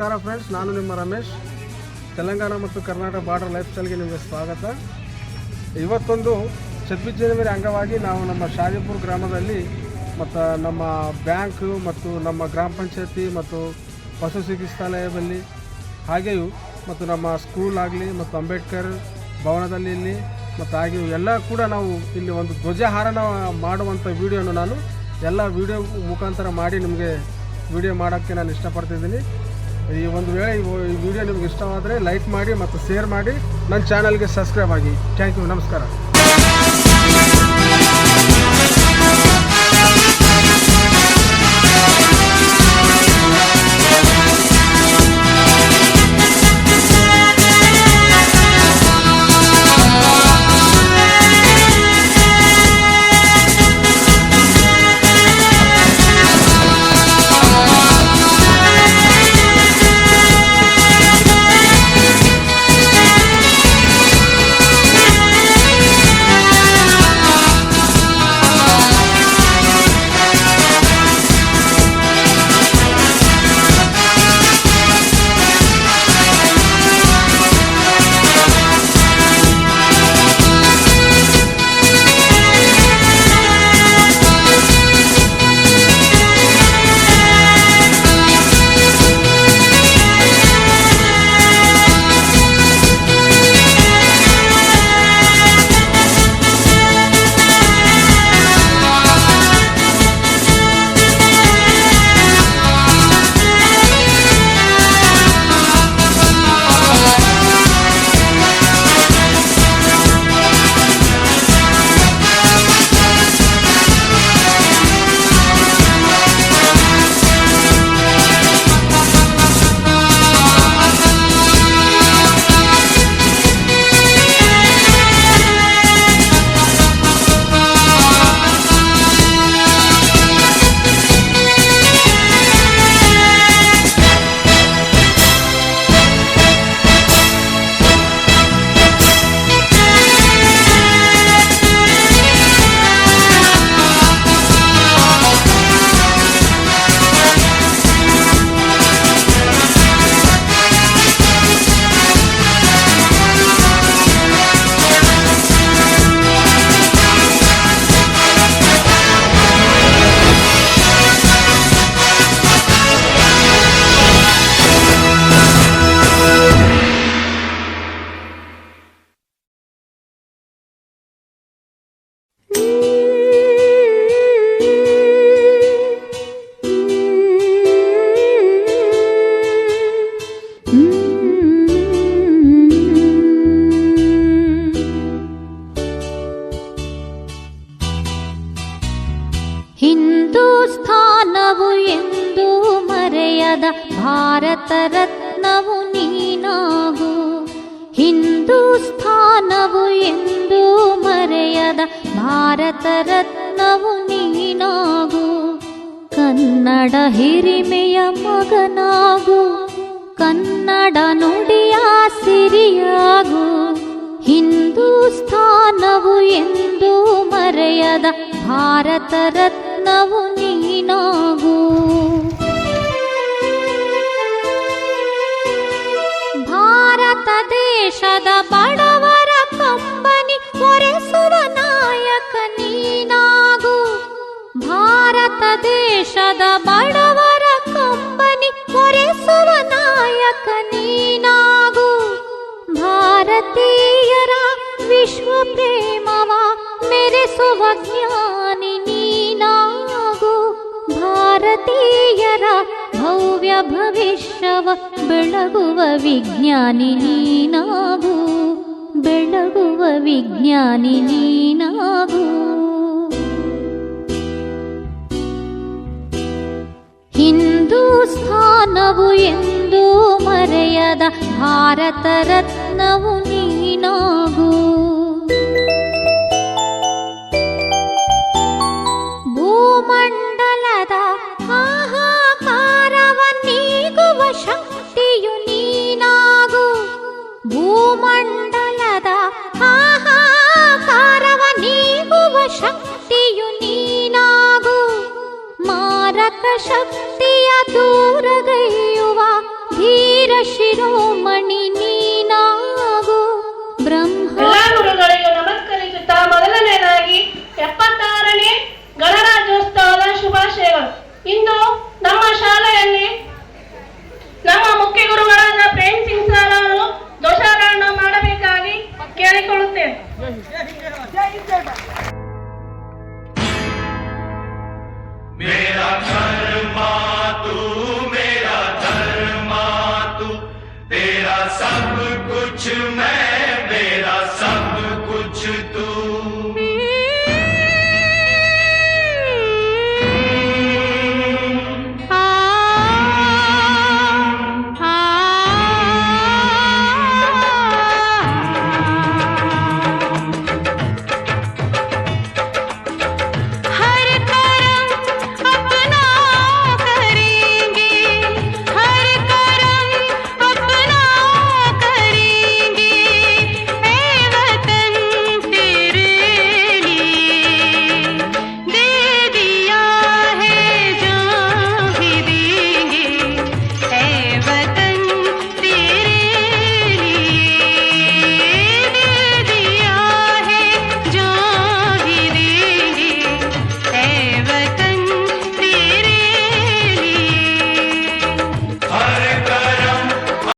ನಮಸ್ಕಾರ ಫ್ರೆಂಡ್ಸ್ ನಾನು ನಿಮ್ಮ ರಮೇಶ್. ತೆಲಂಗಾಣ ಮತ್ತು ಕರ್ನಾಟಕ ಬಾರ್ಡರ್ ಲೈಫ್ ಸ್ಟೈಲ್ಗೆ ನಿಮಗೆ ಸ್ವಾಗತ. ಇವತ್ತೊಂದು ಛಬ್ಬೀಸ್ ಜನವರಿ ಅಂಗವಾಗಿ ನಾವು ನಮ್ಮ ಶಾಜಿಪುರ್ ಗ್ರಾಮದಲ್ಲಿ ಮತ್ತು ನಮ್ಮ ಬ್ಯಾಂಕು ಮತ್ತು ನಮ್ಮ ಗ್ರಾಮ ಪಂಚಾಯತಿ ಮತ್ತು ಪಶು ಚಿಕಿತ್ಸಾಲಯದಲ್ಲಿ, ಹಾಗೆಯೂ ಮತ್ತು ನಮ್ಮ ಸ್ಕೂಲ್ ಆಗಲಿ ಮತ್ತು ಅಂಬೇಡ್ಕರ್ ಭವನದಲ್ಲಿ ಇಲ್ಲಿ ಮತ್ತು ಹಾಗೆಯೂ ಎಲ್ಲ ಕೂಡ ನಾವು ಇಲ್ಲಿ ಒಂದು ಧ್ವಜಹಾರಣ ಮಾಡುವಂಥ ವಿಡಿಯೋನು ನಾನು ಎಲ್ಲ ವಿಡಿಯೋ ಮುಖಾಂತರ ಮಾಡಿ ನಿಮಗೆ ವಿಡಿಯೋ ಮಾಡೋಕ್ಕೆ ನಾನು ಇಷ್ಟಪಡ್ತಿದ್ದೀನಿ. ಈ ಒಂದು ವೇಳೆ ಈ ವಿಡಿಯೋ ನಿಮ್ಗೆ ಇಷ್ಟವಾದರೆ ಲೈಕ್ ಮಾಡಿ ಮತ್ತು ಶೇರ್ ಮಾಡಿ. ನನ್ನ ಚಾನಲ್ಗೆ ಸಬ್ಸ್ಕ್ರೈಬ್ ಆಗಿ. ಥ್ಯಾಂಕ್ ಯು ನಮಸ್ಕಾರ. ಮರೆಯದ ಭಾರತ ರತ್ನವು ನೀನಾಗು. ಹಿಂದೂಸ್ಥಾನವು ಎಂದು ಮರೆಯದ ಭಾರತ ರತ್ನವು ನೀನಾಗು. ಕನ್ನಡ ಹಿರಿಮೆಯ ಮಗನಾಗು. ಕನ್ನಡ ನುಡಿಯ ಸಿರಿಯಾಗು. ಹಿಂದೂಸ್ಥಾನವು ಎಂದು ಮರೆಯದ ಭಾರತ ರತ್ನವು ನೀನಾಗು. ದೇಶದ ಬಡವರ ಕಂಬನಿ ಒರೆಸುವ ನಾಯಕ ನೀನಾಗು ಭಾರತ ದೇಶದ ಬಡವರ ಕಂಬನಿ ಒರೆಸುವ ನಾಯಕ ನೀನಾಗು ಭಾರತೀಯರ ವಿಶ್ವ ಪ್ರೇಮವ ಮೆರೆಸುವ ಜ್ಞಾನಿ ನೀನಾಗು ಭಾರತೀಯರ ಭವ್ಯ ಭವಿಷ್ಯವ ಬೆಳಗುವ ವಿಜ್ಞಾನಿ ನೀನಾಗು. ಬೆಳಗುವ ವಿಜ್ಞಾನಿ ನೀನಾಗು. ಹಿಂದೂಸ್ಥಾನವು ಎಂದು ಮರೆಯದ ಭಾರತ ರತ್ನವು ನೀನಾಗು. ಶಕ್ತಿಯು ನೀನಾಗು, ಮಾರಕ ಶಕ್ತಿಯ ದೂರಗೈಯುವ ಧೀರ ಶಿರೋಮಣಿ ನೀನಾಗು. ಬ್ರಹ್ಮ ಗುರುಗಳಿಗೂ ನಮಸ್ಕರಿಸುತ್ತಾ ಮೊದಲನೇದಾಗಿ ಎಪ್ಪತ್ತಾರನೇ ಗಣರಾಜ್ಯೋತ್ಸವದ ಶುಭಾಶಯಗಳು. ಇಂದು सब कुछ मैं